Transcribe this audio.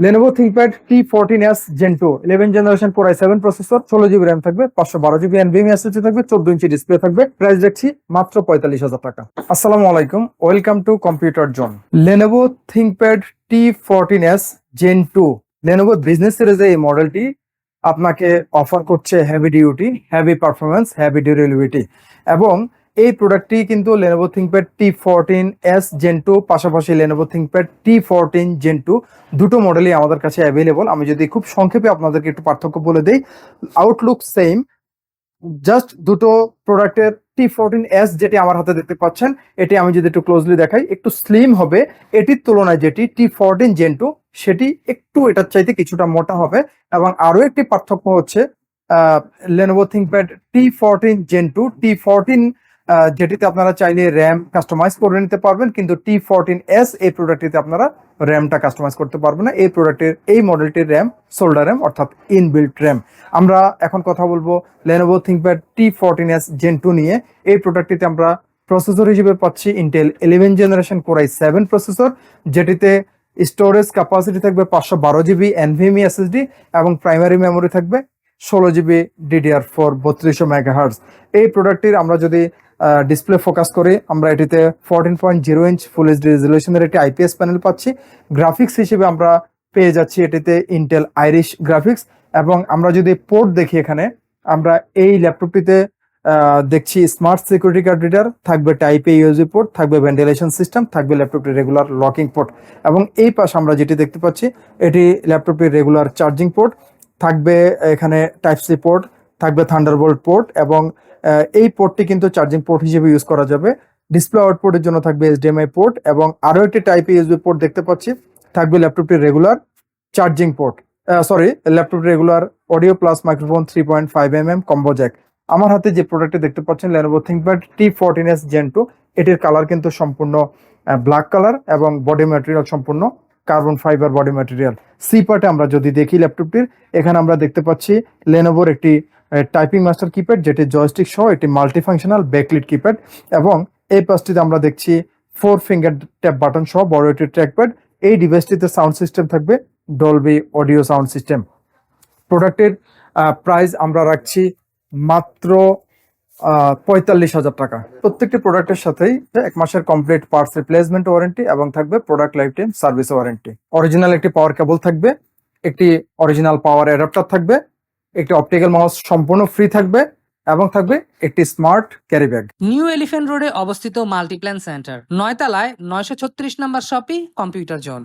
Lenovo ThinkPad T14s Gen 2 11 generation Core i7 processor ষোলো GB RAM থাকবে, পাঁচশো বারো জিবি NVMe SSD থাকবে, চোদ্দ ইঞ্চি ডিসপ্লে থাকবে প্রাইস দেখছি মাত্র পঁয়তাল্লিশ হাজার টাকা। আসসালামু আলাইকুম welcome to computer zone Lenovo ThinkPad T14s Gen 2 Lenovo business সিরিজে এই মডেলটি আপনাকে অফার করছে heavy duty heavy performance heavy durability এবং এই প্রোডাক্টটি কিন্তু Lenovo ThinkPad T14s Gen 2 পাশাপাশি Lenovo ThinkPad T14 Gen 2 দুটো মডেলই আমাদের কাছে অ্যাভেলেবল আমি যদি খুব সংক্ষেপে আপনাদেরকে একটু পার্থক্য বলে দিই আউটলুক সেম জাস্ট দুটো প্রোডাক্টের টি ফোরটিন এস যেটি আমার হাতে দেখতে পাচ্ছেন, এটি আমি যদি একটু ক্লোজলি দেখাই, একটু স্লিম হবে। এটির তুলনায় যেটি টি ফোরটিন জেন টু সেটি একটু এটার চাইতে কিছুটা মোটা হবে। এবং আরও একটি পার্থক্য হচ্ছে Lenovo ThinkPad T fourteen Gen two T fourteen যেটিতে আপনারা চাইলে র্যাম কাস্টমাইজ করে নিতে পারবেন, কিন্তু টি ফোরটিন এস এই প্রোডাক্টটিতে আপনারা র্যামটা কাস্টমাইজ করতে পারবেন না। এই প্রোডাক্টের এই মডেলটির র্যাম সোল্ডার র্যাম অর্থাৎ ইনবিল্ট র্যাম আমরা এখন কথা বলব Lenovo ThinkPad T ThinkPad T14s Gen 2 নিয়ে। এই প্রোডাক্টটিতে আমরা প্রসেসর হিসেবে পাচ্ছি Intel eleven generation core i seven processor যেটিতে স্টোরেজ ক্যাপাসিটি থাকবে পাঁচশো বারো জিবি এনভিএমই এসএসডি এবং প্রাইমারি মেমোরি থাকবে ষোলো জিবি ডিডিআর ফোর বত্রিশশো মেগাহার্স এই প্রোডাক্টটির আমরা যদি ডিসপ্লে ফোকাস করে আমরা এটিতে fourteen point zero inch full HD রেজলিউশনের একটি আইপিএস প্যানেল পাচ্ছি। গ্রাফিক্স হিসেবে আমরা পেয়ে যাচ্ছি এটিতে ইন্টেল আইরিশ গ্রাফিক্স এবং আমরা যদি পোর্ট দেখি এখানে, আমরা এই ল্যাপটপটিতে দেখছি স্মার্ট সিকিউরিটি কার্ড রিডার থাকবে টাইপ এ ইউএসবি পোর্ট থাকবে ভেন্টিলেশন সিস্টেম থাকবে ল্যাপটপটির রেগুলার লকিং পোর্ট এবং এই পাশে আমরা যেটি দেখতে পাচ্ছি, এটি ল্যাপটপটির রেগুলার চার্জিং পোর্ট থাকবে এখানে টাইপ সি পোর্ট থাকবে থান্ডারবোল্ট পোর্ট এবং এই পোর্টটি কিন্তু চার্জিং পোর্ট হিসেবে ইউজ করা যাবে। ডিসপ্লে আউটপুটের জন্য থাকবে এইচডিএমআই পোর্ট এবং আরও একটি টাইপ ইউএসবি পোর্ট দেখতে পাচ্ছি। থাকবে ল্যাপটপটির regular charging port sorry laptop regular audio plus microphone three point five M M combo jack আমার হাতে যে প্রোডাক্টটি দেখতে পাচ্ছেন, Lenovo ThinkPad T14s Gen 2 এটির কালার কিন্তু সম্পূর্ণ ব্ল্যাক কালার এবং বডি ম্যাটেরিয়াল সম্পূর্ণ carbon fibre body material C পার্টে আমরা যদি দেখি ল্যাপটপটির এখানে আমরা দেখতে পাচ্ছি লেনোভোর একটি টাইপিং মাস্টার কিপ্যাড যেটি জয়স্টিক সহ একটি মাল্টিফাংশনাল ব্যাকলিট কিপ্যাড এবং এই পাশটিতে আমরা দেখছি ফোর ফিঙ্গার ট্যাপ বাটন সহ বড় একটি ট্র্যাকপ্যাড এই ডিভাইসটিতে সাউন্ড সিস্টেম থাকবে ডলবি অডিও সাউন্ড সিস্টেম প্রোডাক্টের প্রাইস আমরা রাখছি মাত্র পঁয়তাল্লিশ হাজার টাকা। প্রত্যেকটি প্রোডাক্টের সাথেই এক মাসের কমপ্লিট পার্টস রিপ্লেসমেন্ট ওয়ারেন্টি এবং থাকবে product life time service warranty original একটি পাওয়ার কেবল থাকবে, একটি অরিজিনাল পাওয়ার অ্যাডাপ্টার থাকবে একটি অপটিক্যাল মাউস সম্পূর্ণ ফ্রি থাকবে এবং থাকবে একটি smart carry bag New Elephant রোডে অবস্থিত মাল্টিপ্ল্যান সেন্টার নয়তলায় নয়শো ছত্রিশ নম্বর শপি কম্পিউটার জোন